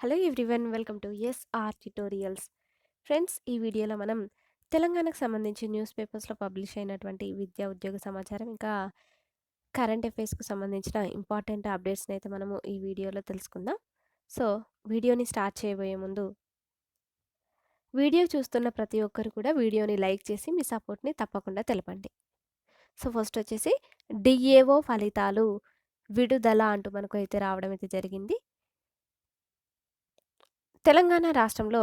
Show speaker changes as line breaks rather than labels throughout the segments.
Hello everyone welcome to SR tutorials. Friends ఈ వీడియోలో మనం తెలంగాణకు సంబంధించి న్యూస్ పేపర్స్లో పబ్లిష్ అయినటువంటి విద్యా ఉద్యోగ సమాచారం ఇంకా కరెంట్ అఫైర్స్కు సంబంధించిన ఇంపార్టెంట్ అప్డేట్స్ని అయితే మనము ఈ వీడియోలో తెలుసుకుందాం. సో వీడియోని స్టార్ట్ చేయబోయే ముందు వీడియో చూస్తున్న ప్రతి ఒక్కరు కూడా వీడియోని లైక్ చేసి మీ సపోర్ట్ని తప్పకుండా తెలపండి. సో ఫస్ట్ వచ్చేసి డిఏఓ ఫలితాలు విడుదల అంటూ మనకు అయితే రావడం అయితే జరిగింది. తెలంగాణ రాష్ట్రంలో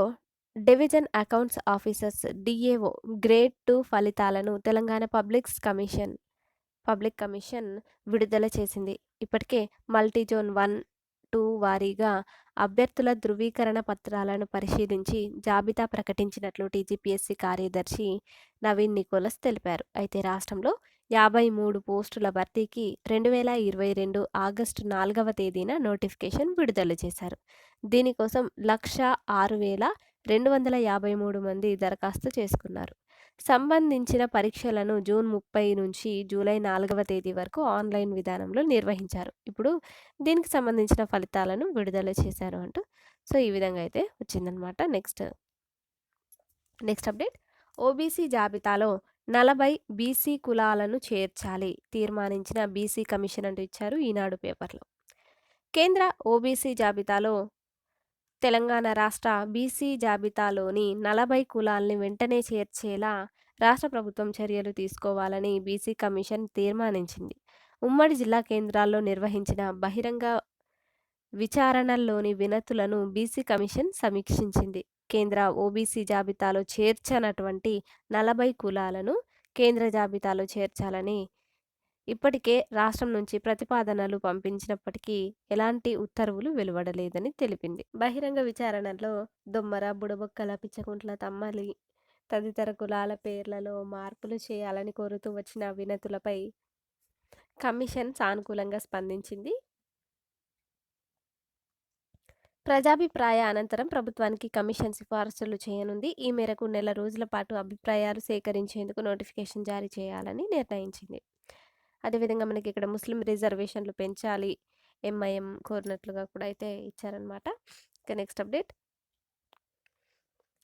division accounts officers DAO grade two ఫలితాలను Telangana publics commission public commission విడుదల చేసింది. ఇప్పటికే మల్టీ జోన్ వన్ టూ వారీగా అభ్యర్థుల ధృవీకరణ పత్రాలను పరిశీలించి జాబితా ప్రకటించినట్లు టీజీపీఎస్సీ కార్యదర్శి నవీన్ నికోలస్ తెలిపారు. అయితే రాష్ట్రంలో యాభై మూడు పోస్టుల భర్తీకి రెండు వేల ఇరవై రెండు ఆగస్టు నాలుగవ తేదీన నోటిఫికేషన్ విడుదల చేశారు. దీనికోసం లక్ష ఆరు వేల రెండు వందల యాభై మూడు మంది దరఖాస్తు చేసుకున్నారు. సంబంధించిన పరీక్షలను జూన్ ముప్పై నుంచి జూలై నాలుగవ తేదీ వరకు ఆన్లైన్ విధానంలో నిర్వహించారు. ఇప్పుడు దీనికి సంబంధించిన ఫలితాలను విడుదల చేశారు అంటూ సో ఈ విధంగా అయితే వచ్చిందనమాట నెక్స్ట్ నెక్స్ట్ అప్డేట్. ఓబీసీ జాబితాలో నలభై బీసీ కులాలను చేర్చాలి తీర్మానించిన బీసీ కమిషన్ అంటూ ఇచ్చారు ఈనాడు పేపర్లో. కేంద్ర ఓబీసీ జాబితాలో తెలంగాణ రాష్ట్ర బీసీ జాబితాలోని నలభై కులాల్ని వెంటనే చేర్చేలా రాష్ట్ర ప్రభుత్వం చర్యలు తీసుకోవాలని బీసీ కమిషన్ తీర్మానించింది. ఉమ్మడి జిల్లా కేంద్రాల్లో నిర్వహించిన బహిరంగ విచారణల్లోని వినతులను బీసీ కమిషన్ సమీక్షించింది. కేంద్ర ఓబీసీ జాబితాలో చేర్చనటువంటి నలభై కులాలను కేంద్ర జాబితాలో చేర్చాలని ఇప్పటికే రాష్ట్రం నుంచి ప్రతిపాదనలు పంపించినప్పటికీ ఎలాంటి ఉత్తర్వులు వెలువడలేదని తెలిపింది. బహిరంగ విచారణలో దొమ్మర బుడబొక్కల పిచ్చకుంట్ల తమ్మలి తదితర కులాల పేర్లలో మార్పులు చేయాలని కోరుతూ వచ్చిన వినతులపై కమిషన్ సానుకూలంగా స్పందించింది. ప్రజాభిప్రాయ అనంతరం ప్రభుత్వానికి కమిషన్ సిఫార్సులు చేయనుంది. ఈ మేరకు నెల రోజుల పాటు అభిప్రాయాలు సేకరించేందుకు నోటిఫికేషన్ జారీ చేయాలని నిర్ణయించింది. అదేవిధంగా మనకి ఇక్కడ ముస్లిం రిజర్వేషన్లు పెంచాలి ఎంఐఎం కోరినట్లుగా కూడా అయితే ఇచ్చారనమాట ఇక నెక్స్ట్ అప్డేట్.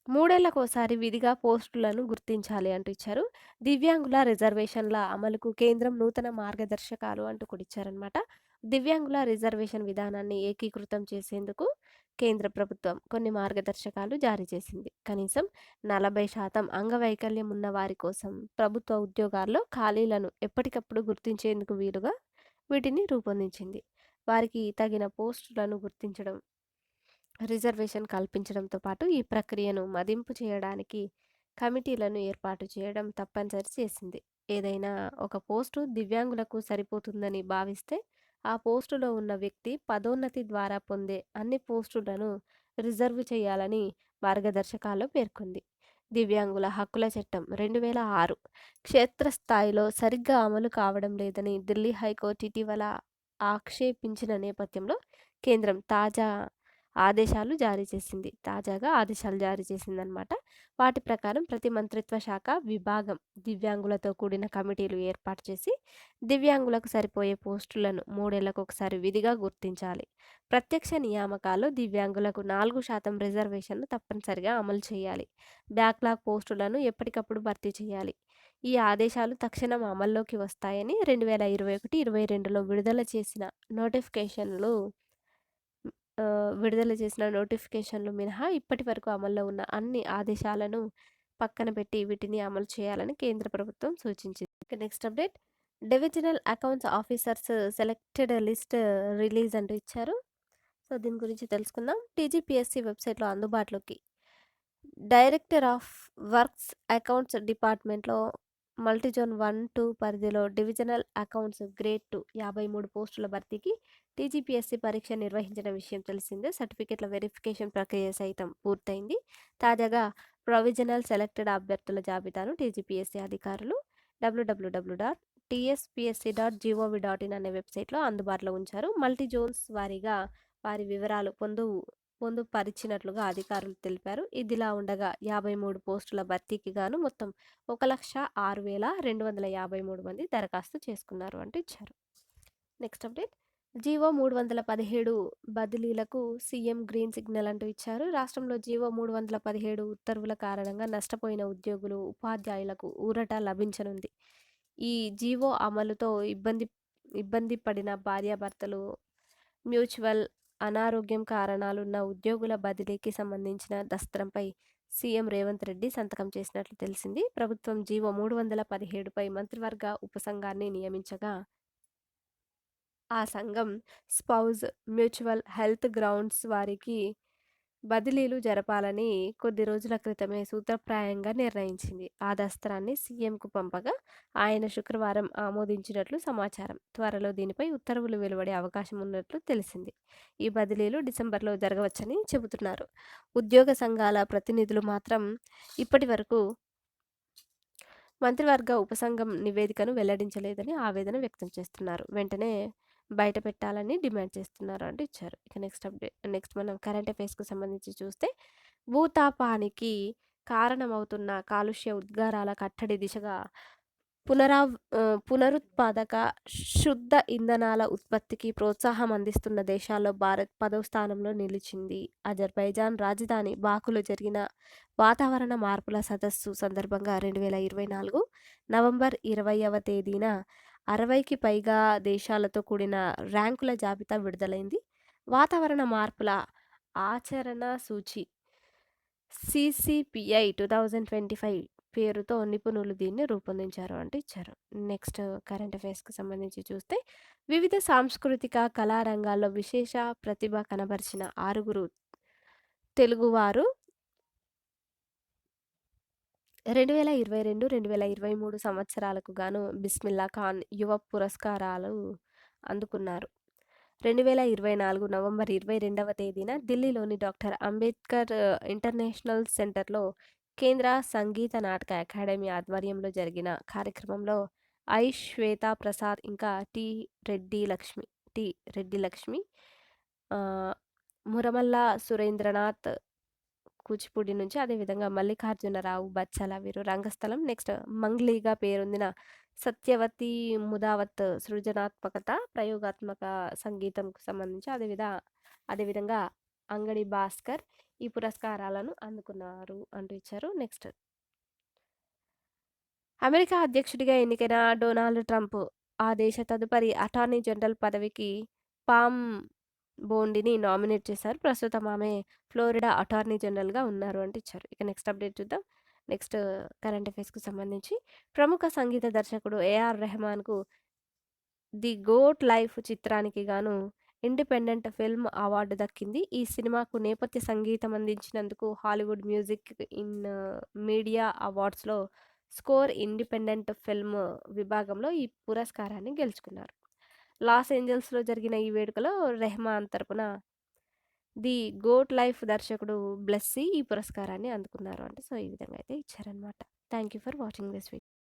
మూడేళ్ళకోసారి విధిగా పోస్టులను గుర్తించాలి అంటూ ఇచ్చారు. దివ్యాంగుల రిజర్వేషన్ల అమలుకు కేంద్రం నూతన మార్గదర్శకాలు అంటూ కూడా ఇచ్చారనమాట దివ్యాంగుల రిజర్వేషన్ విధానాన్ని ఏకీకృతం చేసేందుకు కేంద్ర ప్రభుత్వం కొన్ని మార్గదర్శకాలు జారీ చేసింది. కనీసం నలభై శాతం అంగవైకల్యం ఉన్న వారి కోసం ప్రభుత్వ ఉద్యోగాల్లో ఖాళీలను ఎప్పటికప్పుడు గుర్తించేందుకు వీలుగా వీటిని రూపొందించింది. వారికి తగిన పోస్టులను గుర్తించడం రిజర్వేషన్ కల్పించడంతో పాటు ఈ ప్రక్రియను మదింపు చేయడానికి కమిటీలను ఏర్పాటు చేయడం తప్పనిసరి చేసింది. ఏదైనా ఒక పోస్టు దివ్యాంగులకు సరిపోతుందని భావిస్తే ఆ పోస్టులో ఉన్న వ్యక్తి పదోన్నతి ద్వారా పొందే అన్ని పోస్టులను రిజర్వ్ చేయాలని మార్గదర్శకాల్లో పేర్కొంది. దివ్యాంగుల హక్కుల చట్టం రెండు వేల ఆరు క్షేత్రస్థాయిలో సరిగ్గా అమలు కావడం లేదని ఢిల్లీ హైకోర్టు ఇటీవల ఆక్షేపించిన నేపథ్యంలో కేంద్రం తాజా ఆదేశాలు జారీ చేసింది. తాజాగా ఆదేశాలు జారీ చేసిందనమాట వాటి ప్రకారం ప్రతి మంత్రిత్వ శాఖ విభాగం దివ్యాంగులతో కూడిన కమిటీలు ఏర్పాటు చేసి దివ్యాంగులకు సరిపోయే పోస్టులను మూడేళ్ళకు ఒకసారి విధిగా గుర్తించాలి. ప్రత్యక్ష నియామకాల్లో దివ్యాంగులకు నాలుగు శాతం రిజర్వేషన్ను తప్పనిసరిగా అమలు చేయాలి. బ్యాక్లాగ్ పోస్టులను ఎప్పటికప్పుడు భర్తీ చేయాలి. ఈ ఆదేశాలు తక్షణం అమల్లోకి వస్తాయని రెండు వేల ఇరవై ఒకటి ఇరవై రెండులో విడుదల చేసిన నోటిఫికేషన్లు విడుదల చేసిన నోటిఫికేషన్లు మినహా ఇప్పటి వరకు అమల్లో ఉన్న అన్ని ఆదేశాలను పక్కన పెట్టి వీటిని అమలు చేయాలని కేంద్ర ప్రభుత్వం సూచించింది. Next update. Divisional accounts officers selected list release అంటూ ఇచ్చారు. సో దీని గురించి తెలుసుకుందాం. టీజీపీఎస్సీ వెబ్సైట్లో అందుబాటులోకి. డైరెక్టర్ ఆఫ్ వర్క్స్ అకౌంట్స్ డిపార్ట్మెంట్లో మల్టీజోన్ వన్ టూ పరిధిలో డివిజనల్ అకౌంట్స్ గ్రేడ్ టూ యాభై మూడు పోస్టుల భర్తీకి టీజీపీఎస్సీ పరీక్ష నిర్వహించిన విషయం తెలిసిందే. సర్టిఫికెట్ల వెరిఫికేషన్ ప్రక్రియ సైతం పూర్తయింది. తాజాగా ప్రొవిజనల్ సెలెక్టెడ్ అభ్యర్థుల జాబితాను టీజీపీఎస్సీ అధికారులు WWW dot TSPSC dot GOV dot in అనే వెబ్సైట్లో అందుబాటులో ఉంచారు. మల్టీ జోన్స్ వారీగా వారి వివరాలు పొందు పొందుపరిచినట్లుగా అధికారులు తెలిపారు ఇదిలా ఉండగా యాభై మూడు పోస్టుల భర్తీకి గాను మొత్తం ఒక లక్ష ఆరు వేల రెండు వందల యాభై మూడు మంది దరఖాస్తు చేసుకున్నారు అంటూ ఇచ్చారు నెక్స్ట్ అప్డేట్ జీవో 317 బదిలీలకు సీఎం గ్రీన్ సిగ్నల్ అంటూ ఇచ్చారు. రాష్ట్రంలో జీవో 317 ఉత్తర్వుల కారణంగా నష్టపోయిన ఉద్యోగులు, ఉపాధ్యాయులకు ఊరట లభించనుంది. ఈ జీవో అమలుతో ఇబ్బంది ఇబ్బంది పడిన భార్యాభర్తలు, మ్యూచువల్, అనారోగ్యం కారణాలున్న ఉద్యోగుల బదిలీకి సంబంధించిన దస్త్రంపై సీఎం రేవంత్ రెడ్డి సంతకం చేసినట్లు తెలిసింది. ప్రభుత్వం జీవో 317పై మంత్రివర్గ ఉపసంఘాన్ని నియమించగా ఆ సంఘం స్పౌజ్, మ్యూచువల్ హెల్త్ గ్రౌండ్స్ వారికి బదిలీలు జరపాలని కొద్ది రోజుల క్రితమే సూత్రప్రాయంగా నిర్ణయించింది. ఆ దస్త్రాన్ని సీఎంకు పంపగా ఆయన శుక్రవారం ఆమోదించినట్లు సమాచారం. త్వరలో దీనిపై ఉత్తర్వులు వెలువడే అవకాశం ఉన్నట్లు తెలిసింది. ఈ బదిలీలు డిసెంబర్లో జరగవచ్చని చెబుతున్నారు. ఉద్యోగ సంఘాల ప్రతినిధులు మాత్రం ఇప్పటి వరకు మంత్రివర్గ ఉపసంఘం నివేదికను వెల్లడించలేదని ఆవేదన వ్యక్తం చేస్తున్నారు. వెంటనే బయట పెట్టాలని డిమాండ్ చేస్తున్నారు అంటూ ఇచ్చారు. ఇక నెక్స్ట్ అప్డేట్ నెక్స్ట్ మనం కరెంట్ అఫైర్స్‌కి సంబంధించి చూస్తే భూతాపానికి కారణమవుతున్న కాలుష్య ఉద్గారాల కట్టడి దిశగా పునరావ్ పునరుత్పాదక శుద్ధ ఇంధనాల ఉత్పత్తికి ప్రోత్సాహం అందిస్తున్న దేశాల్లో భారత్ పదవ స్థానంలో నిలిచింది. అజర్బైజాన్ రాజధాని బాకులో జరిగిన వాతావరణ మార్పుల సదస్సు సందర్భంగా 2024 నవంబర్ 20వ తేదీన 60కి పైగా దేశాలతో కూడిన ర్యాంకుల జాబితా విడుదలైంది. వాతావరణ మార్పుల ఆచరణ సూచి సీసీపీఐ 2025 పేరుతో నిపుణులు దీన్ని రూపొందించారు అంటే ఇచ్చారు. నెక్స్ట్ కరెంట్ అఫైర్స్‌కి సంబంధించి చూస్తే వివిధ సాంస్కృతిక, కళారంగాల్లో విశేష ప్రతిభ కనబరిచిన ఆరుగురు తెలుగువారు 2022, 2023 సంవత్సరాలకు గాను బిస్మిల్లా ఖాన్ యువ పురస్కారాలు అందుకున్నారు. 2024 నవంబర్ 22వ తేదీన ఢిల్లీలోని డాక్టర్ అంబేద్కర్ ఇంటర్నేషనల్ సెంటర్‌లో కేంద్ర సంగీత నాటక అకాడమీ ఆధ్వర్యంలో జరిగిన కార్యక్రమంలో ఐ. శ్వేతా ప్రసాద్ ఇంకా టి. రెడ్డి లక్ష్మి టి. రెడ్డి లక్ష్మి మురమల్ల సురేంద్రనాథ్ కూచిపూడి నుంచి, అదేవిధంగా మల్లికార్జునరావు బచ్చల వీరు రంగస్థలం. నెక్స్ట్ మంగ్లీగా పేరొందిన సత్యవతి ముదావత్ సృజనాత్మకత, ప్రయోగాత్మక సంగీతంకు సంబంధించి అదేవిధ అదేవిధంగా అంగడి భాస్కర్ ఈ పురస్కారాలను అందుకున్నారు అంటూ ఇచ్చారు. నెక్స్ట్ అమెరికా అధ్యక్షుడిగా ఎన్నికైన డొనాల్డ్ ట్రంప్ ఆ దేశ తదుపరి అటార్నీ జనరల్ పదవికి పామ్ బోండిని నామినేట్ చేశారు. ప్రస్తుతం ఆమె ఫ్లోరిడా అటార్నీ జనరల్‌గా ఉన్నారు అంటే ఇచ్చారు. ఇక నెక్స్ట్ అప్డేట్ చూద్దాం. నెక్స్ట్ కరెంట్ అఫైర్స్కు సంబంధించి ప్రముఖ సంగీత దర్శకుడు ఏఆర్ రెహమాన్‌కు 'ది గోట్ లైఫ్' చిత్రానికి గాను ఇండిపెండెంట్ ఫిల్మ్ అవార్డు దక్కింది. ఈ సినిమాకు నేపథ్య సంగీతం అందించినందుకు హాలీవుడ్ మ్యూజిక్ ఇన్ మీడియా అవార్డ్స్‌లో స్కోర్ ఇండిపెండెంట్ ఫిల్మ్ విభాగంలో ఈ పురస్కారాన్ని గెలుచుకున్నారు. లాస్ ఏంజల్స్‌లో జరిగిన ఈ వేడుకలో రెహమాన్ తరపున 'ది గోట్ లైఫ్' దర్శకుడు బ్లెస్సీ ఈ పురస్కారాన్ని అందుకున్నారు అంటే సో, ఈ విధంగా అయితే ఇచ్చారనమాట. Thank you for watching this video.